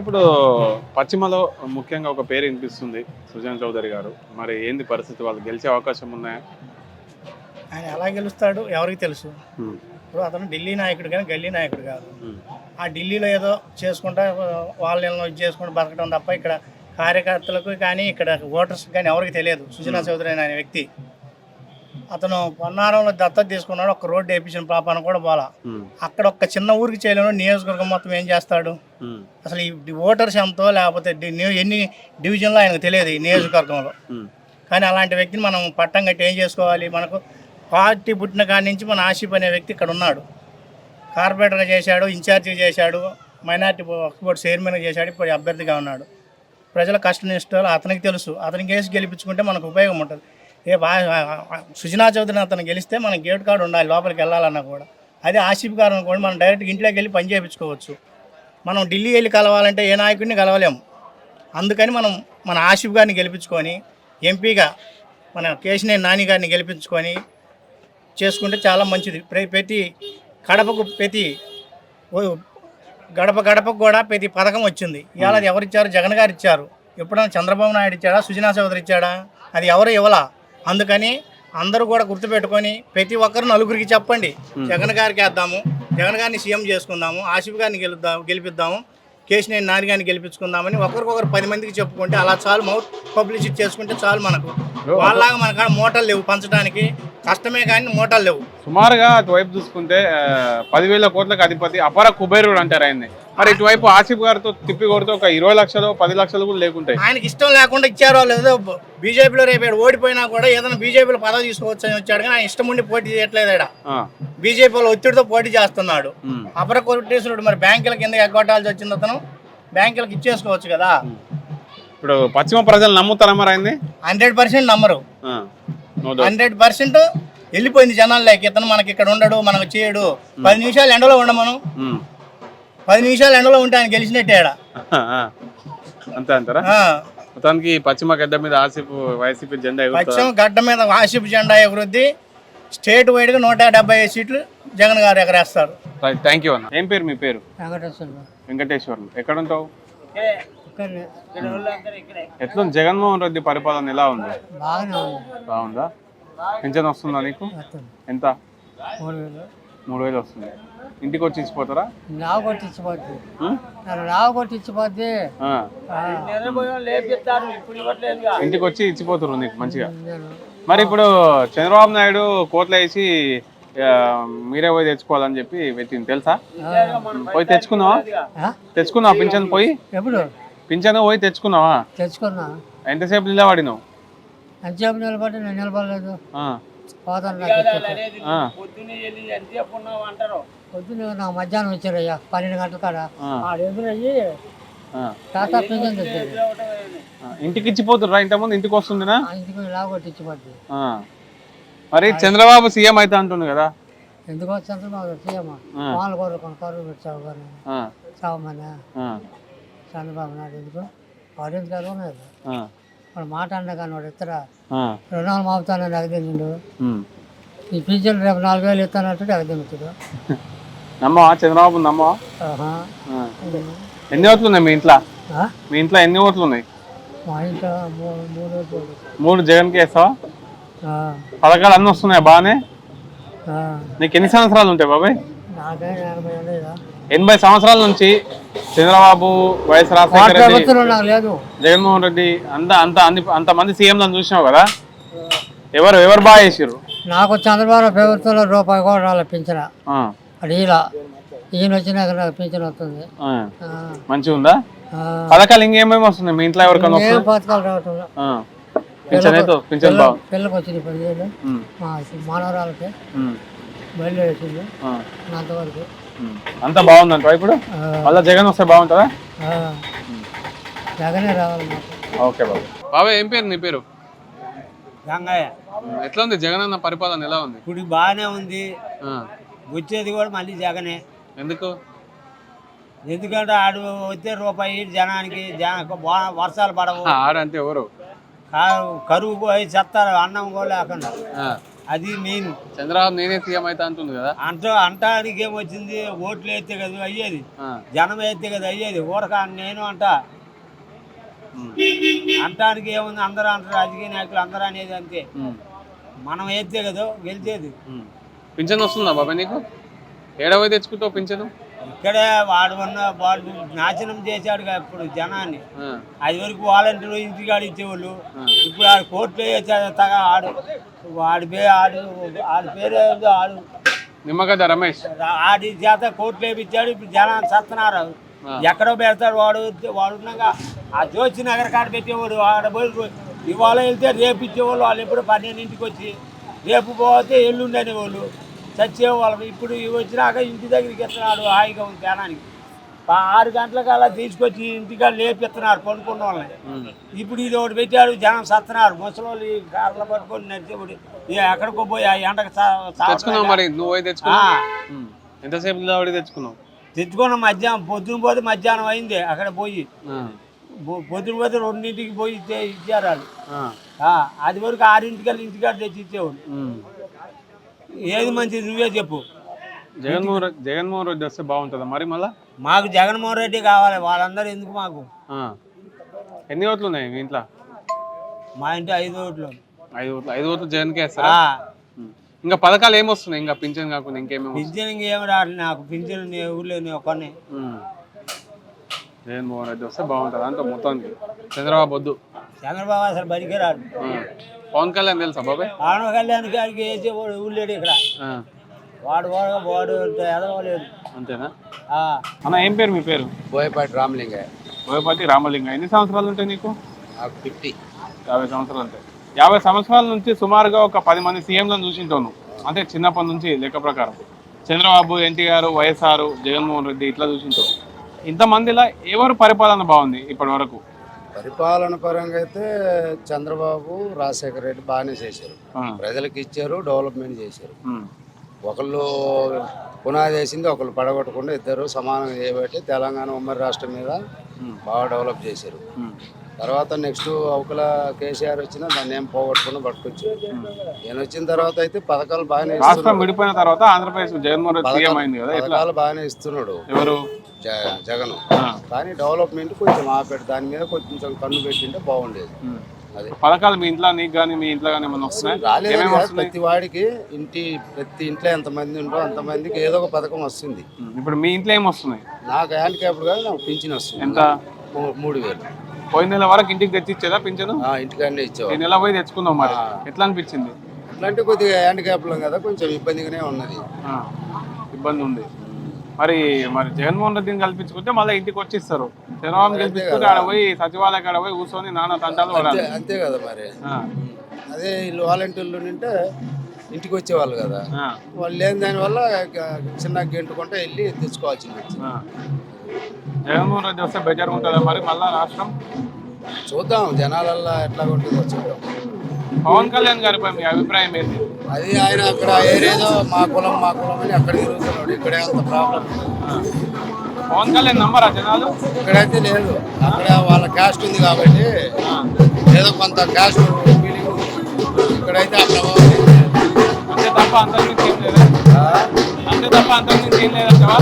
ఇప్పుడు పశ్చిమలో ముఖ్యంగా ఒక పేరు వినిపిస్తుంది సుజన్ చౌదరి గారు. మరి ఏంది పరిస్థితి? వాళ్ళు గెలిచే అవకాశం ఉన్నాయా? ఆయన ఎలా గెలుస్తాడు ఎవరికి తెలుసు. ఇప్పుడు అతను ఢిల్లీ నాయకుడు కానీ గల్లీ నాయకుడు కాదు. ఆ ఢిల్లీలో ఏదో చేసుకుంటా వాళ్ళని ఇది చేసుకుంటూ బతకడం తప్ప ఇక్కడ కార్యకర్తలకు కానీ ఇక్కడ ఓటర్స్ కానీ ఎవరికి తెలియదు. సుజనా చౌదరి అనే వ్యక్తి. అతను పొన్నారంలో దత్తత తీసుకున్నాడు ఒక రోడ్డు వేయించిన పాపాన కూడా పోలా. అక్కడ ఒక చిన్న ఊరికి చేయలేను నియోజకవర్గం మొత్తం ఏం చేస్తాడు? అసలు ఈ ఓటర్స్ ఎంతో లేకపోతే ఎన్ని డివిజన్లో ఆయనకు తెలియదు ఈ నియోజకవర్గంలో. కానీ అలాంటి వ్యక్తిని మనం పట్టం కట్టి ఏం చేసుకోవాలి? మనకు పార్టీ పుట్టిన కాడి నుంచి మన ఆసిఫ్ అనే వ్యక్తి ఇక్కడ ఉన్నాడు. కార్పొరేటర్గా చేశాడు ఇన్ఛార్జిగా చేశాడు మైనార్టీ బోర్డు చైర్మన్గా చేశాడు ఇప్పుడు అభ్యర్థిగా ఉన్నాడు. ప్రజల కష్ట నిష్టాలు అతనికి తెలుసు. అతనికి వేసి గెలిపించుకుంటే మనకు ఉపయోగం ఉంటుంది. ఏ సుజనా చౌదరిని అతను గెలిస్తే మన గేట్ కార్డు ఉండాలి లోపలికి వెళ్ళాలన్నా కూడా. అదే ఆసిఫ్ గారు అనుకోండి మనం డైరెక్ట్గా ఇంట్లోకి వెళ్ళి పని చేయించుకోవచ్చు. మనం ఢిల్లీ వెళ్ళి కలవాలంటే ఏ నాయకుడిని కలవలేము అందుకని మనం మన ఆసిఫ్ గారిని గెలిపించుకొని ఎంపీగా మన కేశినేని నాని గారిని గెలిపించుకొని చేసుకుంటే చాలా మంచిది. ప్రతి కడపకు ప్రతి గడప గడపకు కూడా ప్రతి పథకం వచ్చింది. ఇవాళ అది ఎవరు ఇచ్చారు జగన్ గారు ఇచ్చారు. ఎప్పుడైనా చంద్రబాబు నాయుడు ఇచ్చాడా? సుజనా చౌదరి ఇచ్చాడా? అది ఎవరు ఇవ్వలా? అందుకని అందరూ కూడా గుర్తుపెట్టుకొని ప్రతి ఒక్కరు నలుగురికి చెప్పండి. జగన్ గారికి వేద్దాము జగన్ గారిని సీఎం చేసుకుందాము ఆసిఫ్ గారిని గెలుద్దాం గెలిపిద్దాము కేశినేని నాని గారిని గెలిపించుకుందామని ఒకరికొకరు పది మందికి చెప్పుకుంటే అలా చాలు మౌత్ పబ్లిసిటీ చేసుకుంటే చాలు మనకు. వాళ్ళలాగా మన కాడ మూటలు లేవు పంచడానికి. కష్టమే కానీ మూటలు లేవు. సుమారుగా అటువైపు చూసుకుంటే పదివేల కోట్లకు అధిపతి అపర కుబేరుడు అంటారు ఆయన్ని. మరి ఇటువైపు ఆసిఫ్ గారితో తిప్పి కొడితే ఒక ఇరవై లక్షలు పది లక్షలు కూడా లేకుంటాయి. ఆయనకి ఇష్టం లేకుండా ఇచ్చారో లేదో బీజేపీలో రేపు ఓడిపోయినా కూడా ఏదైనా బీజేపీలో పదవి తీసుకోవచ్చు అని వచ్చాడు కానీ ఆయన ఇష్టం ఉండి పోటీ చేయట్లేదు ఇక్కడ ఆ, బీజేపీలో ఒత్తిడితో పోటీ చేస్తున్నాడు. అపర కోటేశ్వరుడు మరి బ్యాంకుల కింద ఎగ్గొట్టాల్సి వచ్చింది అతను. బ్యాంకులకు ఇచ్చేసుకోవచ్చు కదా. ఇప్పుడు పశ్చిమ ప్రజలు నమ్ముతారా మరి హండ్రెడ్ పర్సెంట్ నమ్మరు. హండ్రెడ్ పర్సెంట్ వెళ్ళిపోయింది జనాల్లోకి ఇతను మనకి ఇక్కడ ఉండడు మనకు చేయడు. పది నిమిషాలు ఎండలో ఉండమను ఉమ్, పది నిమిషాలు ఎండలో ఉంటే ఆయన గెలిచినట్టే. అంతే అంటారా? మొత్తానికి పశ్చిమ గడ్డ మీద ఆసిఫ్ వైసీపీ జెండా? పశ్చిమ గడ్డ మీద ఆసిఫ్ జెండా అభివృద్ధి స్టేట్ వైడ్గా నూట డెబ్బై ఐదు సీట్లు జగన్ గారు ఎగరేస్తారు. థ్యాంక్ యూ అన్న. ఏం పేరు మీ పేరు? వెంకటేశ్వర. వెంకటేశ్వర్లు ఎక్కడ ఉంటావు ఎట్లుంది? జగన్మోహన్ రెడ్డి పరిపాలన ఎలా ఉంది. బాగుందా? పింఛన్ వస్తుందా నీకు? ఎంత? మూడు వేలు. వస్తుంది. ఇంటికి వచ్చి ఇచ్చిపోతారా? నావ కొట్టించిపోద్ది నావ కొట్టించిపోద్ది. ఇంటికి వచ్చి ఇచ్చిపోతారు నీకు మంచిగా. మరి ఇప్పుడు చంద్రబాబు నాయుడు కోట్లు వేసి మీరే పోయి తెచ్చుకోవాలని చెప్పి పెట్టింది తెలుసా? పోయి తెచ్చుకున్నావా? తెచ్చుకున్నావా పింఛన్ పోయి? ఎప్పుడు? పింఛన్ పోయి తెచ్చుకున్నావా? తెచ్చుకున్నా. ఎంతసేపు నిలబడినావు? అంతసేపు నిలబడి నేను నిలబడలేదు. పొద్దున్న నాకు మధ్యాహ్నం వచ్చారయ్యా పన్నెండు గంటల కాడ. ఆ, ఆడు ఎదురయ్యి. టాటా పింఛన్ తెచ్చాడు ఆ, ఇంటికి ఇచ్చిపోతుర్రా ఇంతకుముందు ఇంటికి వస్తుందినా ఆ ఇంటికి లావ కొట్టించిపోద్ది ఆ. మరి చంద్రబాబు సీఎం అయితే అంటుండు కదా? ఎందుకో చంద్రబాబు సీఎం. వాళ్ళు కోరుకొని కరువు పెట్టావు కానీ చావమని. చంద్రబాబు నాయుడు ఎందుకు? వాడు ఎందుకు వాడు మాట అన్నా కానీ వాడు ఇతర రుణాలు మాపుతానని అగదిండు. ఈ పింఛన్ రేపు నాలుగు వేలు ఇస్తానంటే అగదించుడు నమ్మవా? చంద్రబాబు నమ్మవా. ఆ. ఎన్ని ఓట్లు ఉన్నాయి మీ ఇంట్లో? మీ ఇంట్లో ఎన్ని ఓట్లు ఉన్నాయి మా ఇంట్లో మూడు జగన్కి వేస్తావా ఆ, పథకాలు అన్నీ వస్తున్నాయి బాగానే. నీకు ఎన్ని సంవత్సరాలు ఉంటాయి బాబాయ్? నాకైనా ఎనభై సంవత్సరాల నుంచి చంద్రబాబు వైఎస్ రాజశేఖర రెడ్డి జగన్మోహన్ రెడ్డి అంత అంత అన్ని అంతమంది సీఎంలను చూసినావు కదా? ఎవరు ఎవరు బాగా చేసిర్రు? నాకు చంద్రబాబు ప్రభుత్వంలో రూపాయి కూడా రాలే పింఛన. ఇలా. ఈయన వచ్చినాక నాకు పింఛన్ వస్తుంది. మంచిగా ఉందా. పథకాలు ఇంకేమేమి వస్తున్నాయి? మీ ఇంట్లో ఎవరికైనా పథకాలు రావటం పింఛన్ అయితే పింఛన్ బాగు. పిల్లకి వచ్చింది పదివేలు. మా మానవరాలకి ఆ, అంతవరకు. అంతా బాగుందంట ఇప్పుడు? మళ్ళీ జగన్ వస్తే బాగుంటుందా? ఆ. జగనే రావాలి ఓకే బాబు. బాబాయ్ ఏం పేరు నీ పేరు? గంగయ్య. ఎట్లా ఉంది జగన్ అన్న పరిపాలన ఎలా ఉంది? ఇప్పుడు బాగానే ఉంది. ఆ, వచ్చేది కూడా మళ్ళీ జగనే. ఎందుకు? ఎందుకంటే ఆడు వచ్చే రూపాయి జనానికి జన వా- వర్షాలు పడవు. ఆడంటే ఎవరు? కా- కరువు పోయి చెత్తారు అన్నం కూడా లేకుండా. ఆ, అది మెయిన్ చంద్రబాబు నేనే సీఎం అయితే అంటుంది కదా? అంట అంటానికి ఏమొచ్చింది? ఓట్లు వేస్తే కదా అయ్యేది. జనం వేస్తే కదా అయ్యేది. ఊరక నేను అంట. అంటానికి ఏముంది? అందరూ అంటారు రాజకీయ నాయకులు అందరూ అనేది అంతే. మనం వేస్తే కదా గెలిచేది. పింఛన్ వస్తుందా బాబాయ్ నీకు? ఏడవ తెచ్చుకుంటావు పింఛను? ఇక్కడే వాడు ఉన్న వాడు నాశనం చేశాడు ఇప్పుడు జనాన్ని. అది వరకు వాలంటీర్లు ఇంటికాడ ఇచ్చేవాళ్ళు. ఇప్పుడు ఆడు కోర్టులో వేసాడు తగ ఆడు. వాడి పేరు ఆడు ఆడి పేరు ఆడు. నిమ్మగడ్డ రమేష్. ఆడి చేత కోర్టులో వేపించాడు ఇప్పుడు జనాన్ని సత్తున్నారు. ఆ. ఎక్కడో పెడతాడు వాడు వాడు ఉన్నాక ఆ జోచి నగర కాడ పెట్టేవాడు. ఆడ పోయి ఇవాళ వెళ్తే రేపు ఇచ్చేవాళ్ళు. వాళ్ళు ఎప్పుడు పన్నెండింటికి వచ్చి రేపు పోతే ఎల్లుండి అనేవాళ్ళు చచ్చేవాళ్ళు. ఇప్పుడు వచ్చినాక ఇంటి దగ్గరికి ఎత్తున్నాడు హాయిగా ఉంది ఆ- ఆరు గంటలకు అలా తీసుకొచ్చి ఇంటికాడ లేపిస్తున్నారు పడుకున్న వాళ్ళని ఇప్పుడు ఇది ఒకటి పెట్టాడు జనం సత్తున్నారు. ముసలోళ్ళు ఈ కార్లు పట్టుకొని నడిచేవాడు ఎక్కడికో పోయి ఆ ఎండకు సా- తెచ్చుకున్నావు. మరి నువ్వు ఎంతసేపు తెచ్చుకున్న మధ్యాహ్నం. పొద్దున పోతే మధ్యాహ్నం అయింది అక్కడ పోయి. పొద్దున పోతే రెండింటికి పోయి ఇచ్చే- ఇచ్చారు వాళ్ళు. అది వరకు ఆరింటికల్లా ఇంటికాడ తెచ్చి ఇచ్చేవాడు. ఏది మంచిది నువ్వే చెప్పు. జగన్మోహన్ రెడ్డి జగన్మోహన్ రెడ్డి వస్తే బాగుంటుందా మరి మళ్ళా? మాకు జగన్మోహన్ రెడ్డి కావాలి వాళ్ళందరూ ఎందుకు మాకు? ఆ. ఎన్ని ఓట్లు ఉన్నాయి మీ ఇంట్లో? మా ఇంటి ఐదు ఓట్లు. ఐదు ఓట్లు. ఐదు ఓట్లు జగన్కే వేస్తారా? ఆ. ఇంకా పథకాలు ఏమొస్తున్నాయి ఇంకా పింఛన్ కాకుండా ఇంకేమేమి? పింఛన్ ఇంకేమి రాదు నాకు. పింఛన్ నీ ఊళ్ళో నీ ఒక్కనే ఉమ్. జగన్మోహన్ రెడ్డి వస్తే బాగుంటుంది అంత మొత్తానికి? చంద్రబాబు వద్దు. చంద్రబాబు అసలు బడికే రాడు. ఆ. పవన్ కళ్యాణ్ తెలుసా బాబాయ్? పవన్ కళ్యాణ్ గారికి వేసేవాడు ఊళ్ళేడు ఇక్కడ. ఆ. వాడు వాడు వాడు ఎదవలేడు అంతేనా? ఆ, అన్న ఏం పేరు మీ పేరు? బోయపాటి రామలింగ. బోయపతి రామలింగ. ఎన్ని సంవత్సరాలు ఉంటాయి నీకు? ఫిఫ్టీ. యాభై సంవత్సరాలు ఉంటాయి. యాభై సంవత్సరాల నుంచి సుమారుగా ఒక పది మంది సీఎంలను చూసింటాను అంటే చిన్నప్పటి నుంచి లెక్క ప్రకారం. చంద్రబాబు ఎన్టీఆర్ వైఎస్ఆర్ జగన్మోహన్ రెడ్డి ఇట్లా చూసింటావు. ఇంతమందిలా ఎవరు పరిపాలన బాగుంది ఇప్పటి వరకు? పరిపాలన పరంగా అయితే చంద్రబాబు రాజశేఖర రెడ్డి బాగానే చేశారు. ప్రజలకు ఇచ్చారు డెవలప్మెంట్ చేశారు. ఒకళ్ళు పునాది వేసింది ఒకళ్ళు పడగొట్టకుండా ఇద్దరు సమానంగా చేయబట్టి తెలంగాణ ఉమ్మడి రాష్ట్రం మీద బాగా డెవలప్ చేశారు. తర్వాత నెక్స్ట్ అవకల కేసీఆర్ వచ్చినా దాన్ని ఏం పోగొట్టకుండా పట్టుకొచ్చి. నేను వచ్చిన తర్వాత అయితే పథకాలు బాగానే రాష్ట్రం విడిపోయిన తర్వాత ఆంధ్రప్రదేశ్ జగన్మోహన్ రెడ్డి సీఎం అయింది కదా ఎట్లా? పథకాలు బాగానే ఇస్తున్నాడు. ఎవరు? జ- జగన్. కానీ డెవలప్మెంట్ కొంచెం ఆపెట్టి దాని మీద కొంచెం కన్ను పెట్టింటే బాగుండేది. ఉమ్. అది. పథకాలు మీ ఇంట్లో నీకు కానీ మీ ఇంట్లో కానీ ఏమైనా వస్తున్నాయి? రాలేదు ఏమేమి కదా, వస్తున్నాయి? ప్రతి వాడికి ఇంటి ప్రతి ఇంట్లో ఎంతమంది ఉండో అంతమందికి ఏదో ఒక పథకం వస్తుంది. ఉమ్, ఇప్పుడు మీ ఇంట్లో ఏమి వస్తున్నాయి? నాకు హ్యాండిక్యాప్డ్ కాదు నాకు పింఛన్ వస్తుంది. ఎంత? మూ- మూడు వేలు. పోయిన నెల వరకు ఇంటికి తెచ్చి ఇచ్చేదా పింఛను? ఆ, ఇంటికాడనే ఈ నెల పోయి తెచ్చుకుందాం మరి. ఎట్లా అనిపించింది? అట్లాంటి కొద్దిగా హ్యాండిక్యాప్లం కదా కొంచెం ఇబ్బందిగానే ఉన్నది. ఇబ్బంది ఉంది. మరి మరి జగన్మోహన్ రెడ్డిని కల్పించుకుంటే మళ్ళీ ఇంటికి వచ్చి ఇస్తారు చంద్రబాబు గెలిపించుకుంటే ఆడ పోయి సచివాలయ కాడ పోయి కూర్చొని నాన్న తంటాలు పడాలి. అంతే కదా మరి. అదే వీళ్ళు వాలంటీర్లు ఉంటే ఇంటికి వచ్చేవాళ్ళు కదా. వాళ్ళు లేని దానివల్ల చిన్న గెంటుకుంటే వెళ్ళి తెచ్చుకోవాల్సింది. జగన్మోహన్ రెడ్డి వస్తే బెటర్ ఉంటుందా మరి మళ్ళా రాష్ట్రం? చూద్దాం జనాలల్లా ఎట్లా ఉంటుందో చూద్దాం. పవన్ కళ్యాణ్ గారిపై మీ అభిప్రాయం ఏంటి? అది ఆయన అక్కడ ఏరేదో మా కులం మా కులం అని అక్కడ తిరుగుతున్నాడు. ఇక్కడే అంత ప్రాబ్లం. పవన్ కళ్యాణ్ నమ్మరా జనాలు? ఇక్కడైతే లేదు. అక్కడ వాళ్ళ క్యాస్ట్ ఉంది కాబట్టి ఏదో కొంత క్యాస్ట్. ఇక్కడైతే ఆ ప్రభావం లేదు. అంతే తప్ప అంతకు మించి ఏం లేదా? ఆ? అంతే తప్ప అంతకు మించి ఏం ఆ,